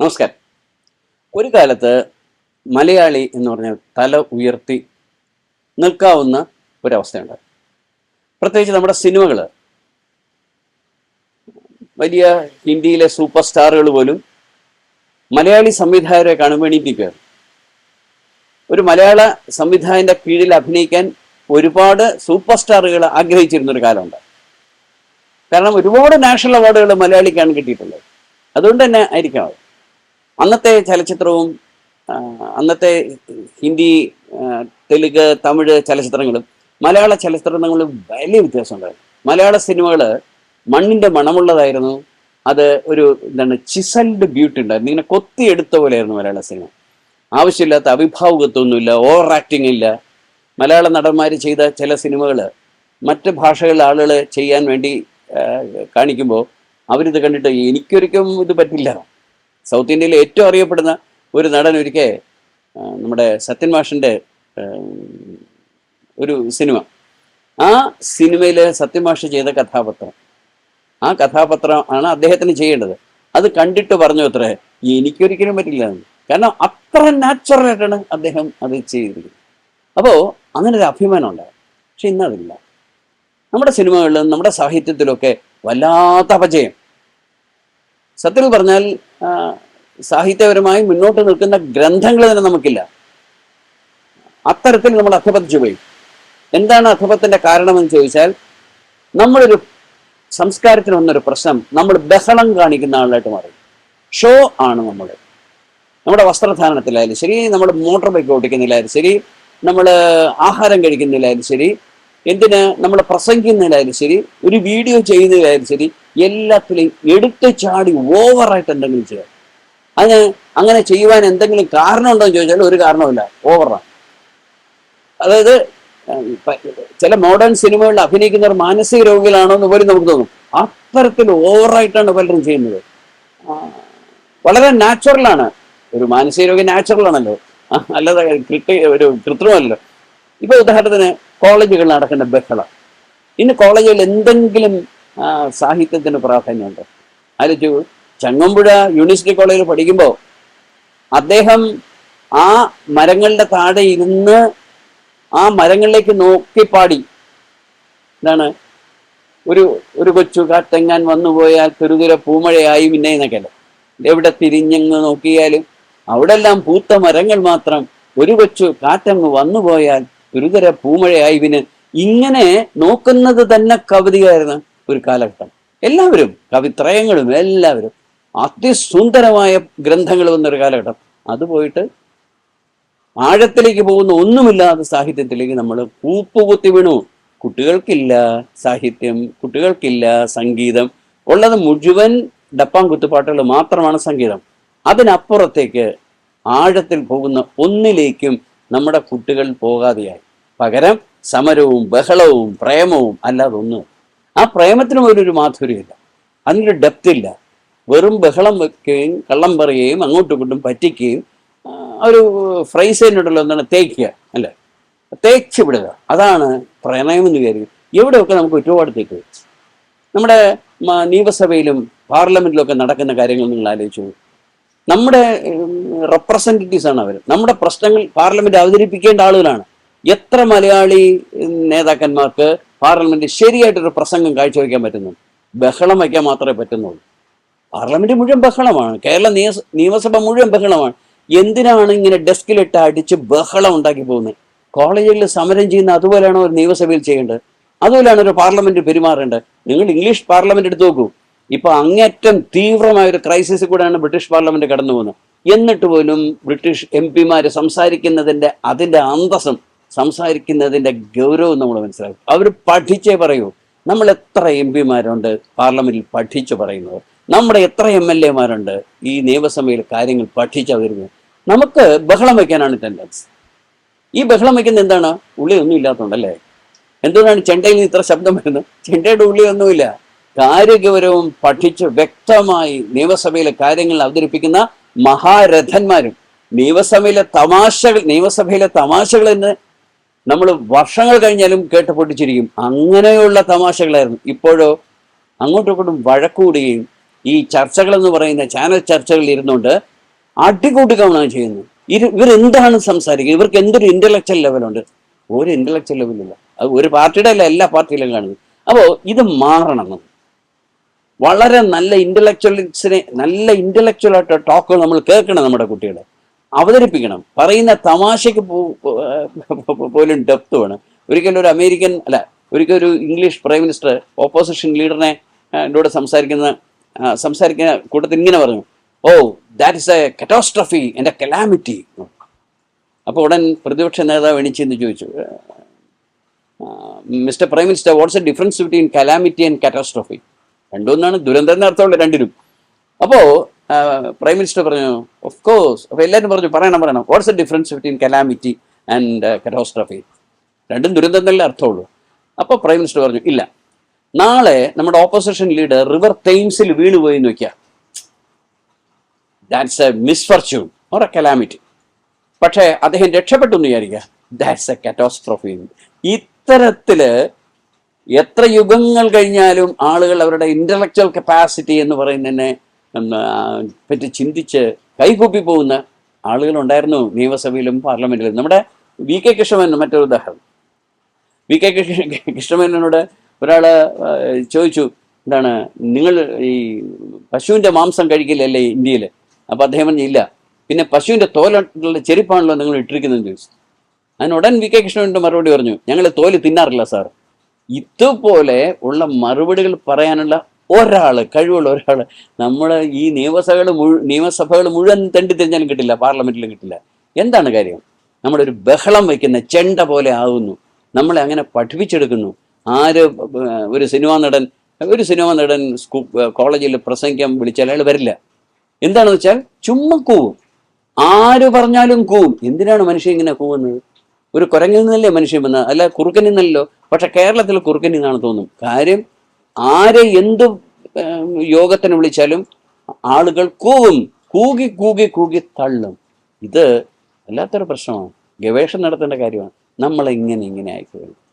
നമസ്കാരം. ഒരു കാലത്ത് മലയാളി എന്ന് പറഞ്ഞാൽ തല ഉയർത്തി നിൽക്കാവുന്ന ഒരവസ്ഥയുണ്ട്. പ്രത്യേകിച്ച് നമ്മുടെ സിനിമകൾ വലിയ ഹിന്ദിയിലെ സൂപ്പർ സ്റ്റാറുകൾ പോലും മലയാളി സംവിധായകരെ കാണുമ്പോൾ ഒരു മലയാള സംവിധായകന്റെ കീഴിൽ അഭിനയിക്കാൻ ഒരുപാട് സൂപ്പർ സ്റ്റാറുകൾ ആഗ്രഹിച്ചിരുന്ന ഒരു കാലമുണ്ട്. കാരണം ഒരുപാട് നാഷണൽ അവാർഡുകൾ മലയാളിക്കാണ് കിട്ടിയിട്ടുള്ളത്. അതുകൊണ്ട് തന്നെ ആയിരിക്കാം അത്. അന്നത്തെ ചലച്ചിത്രവും അന്നത്തെ ഹിന്ദി തെലുങ്ക് തമിഴ് ചലച്ചിത്രങ്ങളും മലയാള ചലച്ചിത്രങ്ങളും വലിയ വ്യത്യാസമുണ്ടായിരുന്നു. മലയാള സിനിമകൾ മണ്ണിന്റെ മണമുള്ളതായിരുന്നു. അത് ഒരു എന്താണ് ചിസൽഡ് ബ്യൂട്ടി ഉണ്ടായിരുന്നു. ഇങ്ങനെ കൊത്തിയെടുത്ത പോലെയായിരുന്നു മലയാള സിനിമ. ആവശ്യമില്ലാത്ത അവിഭാവുകത്വമൊന്നുമില്ല ഓവർ ആക്ടിങ് ഇല്ല. മലയാള നടന്മാർ ചെയ്ത ചില സിനിമകൾ മറ്റ് ഭാഷകളിലെ ആളുകൾ ചെയ്യാൻ വേണ്ടി കാണിക്കുമ്പോൾ അവരിത് കണ്ടിട്ട് എനിക്കൊരിക്കലും ഇത് പറ്റില്ല. സൗത്ത് ഇന്ത്യയിൽ ഏറ്റവും അറിയപ്പെടുന്ന ഒരു നടൻ ഒരിക്കൽ നമ്മുടെ സത്യൻ മാഷിന്റെ ഒരു സിനിമ. ആ സിനിമയിൽ സത്യൻ മാഷ് ചെയ്ത കഥാപാത്രം. ആ കഥാപാത്രം ആണ് അദ്ദേഹത്തിന് ചെയ്യേണ്ടത്. അത് കണ്ടിട്ട് പറഞ്ഞു അത്രേ എനിക്കൊരിക്കലും പറ്റില്ല. കാരണം അത്ര നാച്ചുറൽ ആയിട്ടാണ് അദ്ദേഹം അത് ചെയ്തിരിക്കുന്നത്. അപ്പോൾ അങ്ങനെ ഒരു അഭിമാനം ഉണ്ടാകും പക്ഷെ ഇന്നതില്ല നമ്മുടെ സിനിമകളിലും നമ്മുടെ സാഹിത്യത്തിലൊക്കെ വല്ലാത്ത അപജയം. സത്യത്തിൽ പറഞ്ഞാൽ സാഹിത്യപരമായി മുന്നോട്ട് നിൽക്കുന്ന ഗ്രന്ഥങ്ങൾ തന്നെ നമുക്കില്ല. അത്തരത്തിൽ നമ്മൾ അധപതിച്ചു പോയി. എന്താണ് അധപത്തിന്റെ കാരണമെന്ന് ചോദിച്ചാൽ നമ്മളൊരു സംസ്കാരത്തിന് വന്നൊരു പ്രശ്നം നമ്മൾ ബഹളം കാണിക്കുന്ന ആളായിട്ട് മാറി. ഷോ ആണ് നമ്മൾ. നമ്മുടെ വസ്ത്രധാരണത്തിലായാലും ശരി നമ്മൾ മോട്ടോർ ബൈക്ക് ഓടിക്കുന്നില്ലായാലും ശരി നമ്മൾ ആഹാരം കഴിക്കുന്നില്ലായാലും ശരി എന്തിന് നമ്മൾ പ്രസംഗിക്കുന്നതിലായാലും ശരി ഒരു വീഡിയോ ചെയ്യുന്നതിലായാലും ശരി എല്ലാത്തിലും എടുത്ത് ചാടി ഓവറായിട്ട് എന്തെങ്കിലും ചെയ്യാം. അതിന് അങ്ങനെ ചെയ്യുവാൻ എന്തെങ്കിലും കാരണമുണ്ടോ എന്ന് ചോദിച്ചാൽ ഒരു കാരണവുമില്ല. ഓവറാണ് അതായത് ചില മോഡേൺ സിനിമകളിൽ അഭിനയിക്കുന്നവർ മാനസിക രോഗികളാണോ എന്ന് പോലും നമുക്ക് തോന്നും. അത്തരത്തിൽ ഓവറായിട്ടാണ് പലരും ചെയ്യുന്നത്. വളരെ നാച്ചുറലാണ് ഒരു മാനസിക രോഗി ആ, അല്ലാതെ കൃത്യ ഒരു കൃത്രിമല്ലോ ഇപ്പൊ ഉദാഹരണത്തിന് കോളേജുകളിൽ നടക്കുന്ന ബഹളം. ഇന്ന് കോളേജുകളിൽ എന്തെങ്കിലും സാഹിത്യത്തിന് പ്രാധാന്യമുണ്ട്. ആലോചിച്ചു ചങ്ങമ്പുഴ യൂണിവേഴ്സിറ്റി കോളേജിൽ പഠിക്കുമ്പോൾ അദ്ദേഹം ആ മരങ്ങളുടെ താഴെ ഇരുന്ന് ആ മരങ്ങളിലേക്ക് നോക്കി പാടി എന്താണ്? ഒരു ഒരു കൊച്ചു കാറ്റെങ്ങാൻ വന്നുപോയാൽ തുരുതുര പൂമഴയായി പിന്നെ എന്നൊക്കെയല്ല എവിടെ തിരിഞ്ഞങ്ങ് നോക്കിയാലും അവിടെല്ലാം പൂത്ത മരങ്ങൾ മാത്രം ഒരു കൊച്ചു കാറ്റങ്ങ് വന്നുപോയാൽ തുരുതുര പൂമഴയായി പിന്നെ. ഇങ്ങനെ നോക്കുന്നത് തന്നെ കവിതയായിരുന്നു. ഒരു കാലഘട്ടം. എല്ലാവരും കവിത്രയങ്ങളും എല്ലാവരും അതിസുന്ദരമായ ഗ്രന്ഥങ്ങൾ വന്നൊരു കാലഘട്ടം. അത് പോയിട്ട് ആഴത്തിലേക്ക് പോകുന്ന ഒന്നുമില്ലാതെ സാഹിത്യത്തിലേക്ക് നമ്മൾ കൂപ്പുകുത്തി വീണു. കുട്ടികൾക്കില്ല സാഹിത്യം കുട്ടികൾക്കില്ല സംഗീതം. ഉള്ളത് മുഴുവൻ ഡപ്പാം കുത്തുപാട്ടുകൾ മാത്രമാണ് സംഗീതം. അതിനപ്പുറത്തേക്ക് ആഴത്തിൽ പോകുന്ന ഒന്നിലേക്കും നമ്മുടെ കുട്ടികൾ പോകാതെയായി. പകരം സമരവും ബഹളവും പ്രേമവും അല്ലാതെ ഒന്നും ആ പ്രേമത്തിന് പോലും ഒരു മാധുര്യമില്ല. അതിനൊരു ഡെപ്ത് ഇല്ല വെറും ബഹളം വെക്കുകയും കള്ളം പറയുകയും അങ്ങോട്ടും ഇങ്ങോട്ടും പറ്റിക്കുകയും ഒരു ഫ്രൈസിനുണ്ടല്ലോ എന്താണ് തേക്കുക അല്ലേ? തേച്ച് വിടുക. അതാണ് പ്രണയം എന്ന് വിചാരിക്കും എവിടെയൊക്കെ നമുക്ക് ഒരുപാട് തേക്ക് നമ്മുടെ നിയമസഭയിലും പാർലമെന്റിലും ഒക്കെ നടക്കുന്ന കാര്യങ്ങൾ നിങ്ങൾ ആലോചിച്ചു നമ്മുടെ റെപ്രസെന്റേറ്റീവ്സ് ആണ് അവർ നമ്മുടെ പ്രശ്നങ്ങൾ പാർലമെന്റ് അവതരിപ്പിക്കേണ്ട ആളുകളാണ്. എത്ര മലയാളി നേതാക്കന്മാർക്ക് പാർലമെന്റ് ശരിയായിട്ടൊരു പ്രസംഗം കാഴ്ചവെക്കാൻ പറ്റുന്നു. ബഹളം വയ്ക്കാൻ മാത്രമേ പറ്റുന്നുള്ളൂ. പാർലമെന്റ് മുഴുവൻ ബഹളമാണ്. കേരള നിയമ നിയമസഭ മുഴുവൻ ബഹളമാണ്. എന്തിനാണ് ഇങ്ങനെ ഡെസ്കിലിട്ട് അടിച്ച് ബഹളം ഉണ്ടാക്കി പോകുന്നത് കോളേജുകളിൽ സമരം ചെയ്യുന്ന അതുപോലെയാണ് ഒരു നിയമസഭയിൽ ചെയ്യേണ്ടത്? അതുപോലെയാണ് ഒരു പാർലമെന്റ് പെരുമാറേണ്ടത്. നിങ്ങൾ ഇംഗ്ലീഷ് പാർലമെന്റ് എടുത്ത് നോക്കൂ. ഇപ്പൊ അങ്ങേറ്റം തീവ്രമായ ഒരു ക്രൈസിസ് കൂടെയാണ് ബ്രിട്ടീഷ് പാർലമെന്റ് കടന്നു പോകുന്നത് എന്നിട്ട് പോലും ബ്രിട്ടീഷ് എം പിമാര് സംസാരിക്കുന്നതിന്റെ അതിന്റെ അന്തസ്സും സംസാരിക്കുന്നതിന്റെ ഗൗരവം നമ്മൾ മനസ്സിലാക്കും. അവർ പഠിച്ചേ പറയൂ. നമ്മൾ എത്ര എം പിമാരുണ്ട്? പാർലമെന്റിൽ പഠിച്ചു പറയുന്നവർ നമ്മുടെ എത്ര എം എൽ എമാരുണ്ട്? ഈ നിയമസഭയിൽ കാര്യങ്ങൾ പഠിച്ചു അവരുന്നത് നമുക്ക് ബഹളം വയ്ക്കാനാണ് ടെൻഡൻസ് ഈ ബഹളം വയ്ക്കുന്നത് എന്താണ്? ഉള്ളി ഒന്നും ഇല്ലാത്തതുകൊണ്ടല്ലേ? എന്തുകൊണ്ടാണ് ചെണ്ടയിൽ ഇത്ര ശബ്ദം വരുന്നത്? ചെണ്ടയുടെ ഉള്ളി ഒന്നുമില്ല കാര്യഗൗരവം പഠിച്ച് വ്യക്തമായി നിയമസഭയിലെ കാര്യങ്ങൾ അവതരിപ്പിക്കുന്ന മഹാരഥന്മാരും നിയമസഭയിലെ തമാശകൾ നിയമസഭയിലെ തമാശകൾ എന്ന് നമ്മൾ വർഷങ്ങൾ കഴിഞ്ഞാലും കേട്ട് പൊട്ടിച്ചിരിക്കും. അങ്ങനെയുള്ള തമാശകളായിരുന്നു. ഇപ്പോഴോ അങ്ങോട്ടും ഇങ്ങോട്ടും വഴക്കൂടുകയും ഈ ചർച്ചകൾ എന്ന് പറയുന്ന ചാനൽ ചർച്ചകളിൽ ഇരുന്നുകൊണ്ട് അടികൂട്ടുകയാണ് ചെയ്യുന്നത് ഇവർ എന്താണ് സംസാരിക്കുന്നത്? ഇവർക്ക് എന്തൊരു ഇന്റലക്ച്വൽ ലെവലുണ്ട് ഒരു ഇന്റലക്ച്വൽ ലെവലില്ല അത് ഒരു പാർട്ടിയുടെ അല്ല എല്ലാ പാർട്ടിയിലും കാണുന്നത് അപ്പോൾ ഇത് മാറണം. വളരെ നല്ല ഇന്റലക്ച്വലിസിനെ നല്ല ഇന്റലക്ച്വൽ ആയിട്ട് ടോക്കുകൾ നമ്മൾ കേൾക്കണം നമ്മുടെ കുട്ടികളെ. അവതരിപ്പിക്കണം. പറയുന്ന തമാശയ്ക്ക് പോലും ഡെപ്ത് വേണം. ഒരിക്കലും ഒരു അമേരിക്കൻ അല്ല ഒരിക്കൽ ഒരു ഇംഗ്ലീഷ് പ്രൈം മിനിസ്റ്റർ ഓപ്പോസിഷൻ ലീഡറിനെ ഇതോടെ സംസാരിക്കുന്ന സംസാരിക്കുന്ന കൂട്ടത്തിൽ ഇങ്ങനെ പറഞ്ഞു. Oh that is a catastrophe എന്റെ കലാമിറ്റി അപ്പോൾ ഉടൻ പ്രതിപക്ഷ നേതാവ് എണിച്ചെന്ന് ചോദിച്ചു. Mister prime minister what's a difference between calamity and catastrophe രണ്ടൊന്നാണ് ദുരന്തം എന്ന അർത്ഥമുള്ള രണ്ടിനും. അപ്പോൾ പ്രൈം മിനിസ്റ്റർ പറഞ്ഞു ഓഫ് കോഴ്സ് അപ്പോൾ എല്ലാവരും പറഞ്ഞു പറയണം പറയണം. What's a difference between calamity and catastrophe രണ്ടും ദുരന്തങ്ങളിൽ അർത്ഥമുള്ളൂ. അപ്പോൾ പ്രൈം മിനിസ്റ്റർ പറഞ്ഞു ഇല്ല. നാളെ നമ്മുടെ ഓപ്പോസിഷൻ ലീഡർ റിവർ തെയിംസിൽ വീണുപോയി എന്ന് വയ്ക്കുക. That's a misfortune or a calamity പക്ഷേ അദ്ദേഹം രക്ഷപ്പെട്ടു എന്ന് വിചാരിക്കുക. ദാറ്റ്സ് എ കറ്റോസ്ട്രഫി ഇത്തരത്തിൽ എത്ര യുഗങ്ങൾ കഴിഞ്ഞാലും ആളുകൾ അവരുടെ ഇന്റലക്ച്വൽ കപ്പാസിറ്റി എന്ന് പറയുന്നതിനെ പറ്റി ചിന്തിച്ച് കൈകൂപ്പി പോകുന്ന ആളുകളുണ്ടായിരുന്നു നിയമസഭയിലും പാർലമെന്റിലും. നമ്മുടെ വി കെ കൃഷ്ണമേനോൻ മറ്റൊരു ഉദാഹരണം. വി കെ കൃഷ്ണമേനോട് ഒരാൾ ചോദിച്ചു എന്താണ് നിങ്ങൾ ഈ പശുവിന്റെ മാംസം കഴിക്കില്ലല്ലേ ഇന്ത്യയിൽ അപ്പോൾ അദ്ദേഹം പറഞ്ഞു ഇല്ല. പിന്നെ പശുവിന്റെ തോലുള്ള ചെരുപ്പാണല്ലോ നിങ്ങൾ ഇട്ടിരിക്കുന്നതെന്ന് ചോദിച്ചു. അതിന് ഉടൻ വി കെ കൃഷ്ണന്റെ മറുപടി പറഞ്ഞു ഞങ്ങൾ തോൽ തിന്നാറില്ല സാർ. ഇതുപോലെ ഉള്ള മറുപടികൾ പറയാനുള്ള ഒരാൾ കഴിവുള്ള ഒരാൾ നമ്മൾ ഈ നിയമസഭകൾ മുഴു നിയമസഭകൾ മുഴുവൻ തെണ്ടി തിരിഞ്ഞാലും കിട്ടില്ല പാർലമെന്റിലും കിട്ടില്ല. എന്താണ് കാര്യം? നമ്മളൊരു ബഹളം വയ്ക്കുന്ന ചെണ്ട പോലെ ആവുന്നു. നമ്മളെ അങ്ങനെ പഠിപ്പിച്ചെടുക്കുന്നു. ആര് ഒരു സിനിമാ നടൻ ഒരു സിനിമാ നടൻ സ്കൂ കോളേജിൽ പ്രസംഗിക്കാൻ വിളിച്ചാൽ അയാൾ വരില്ല. എന്താണെന്ന് വെച്ചാൽ ചുമ്മാ കൂവും. ആര് പറഞ്ഞാലും കൂവും. എന്തിനാണ് മനുഷ്യൻ ഇങ്ങനെ കൂവുന്നത്? ഒരു കുരങ്ങിൽ നിന്നല്ലേ മനുഷ്യൻ വന്നത്? അല്ല കുറുക്കനിൽ നിന്നല്ലോ. പക്ഷെ കേരളത്തിൽ കുറുക്കനിൽ നിന്നാണ് തോന്നും. കാര്യം ആരെ എന്ത് യോഗത്തിന് വിളിച്ചാലും ആളുകൾ കൂവും കൂകി കൂകി കൂകി തള്ളും. ഇത് വല്ലാത്തൊരു പ്രശ്നമാണ്. ഗവേഷണം നടത്തേണ്ട കാര്യമാണ്. നമ്മളെങ്ങനെ ഇങ്ങനെ ആയിക്കോളും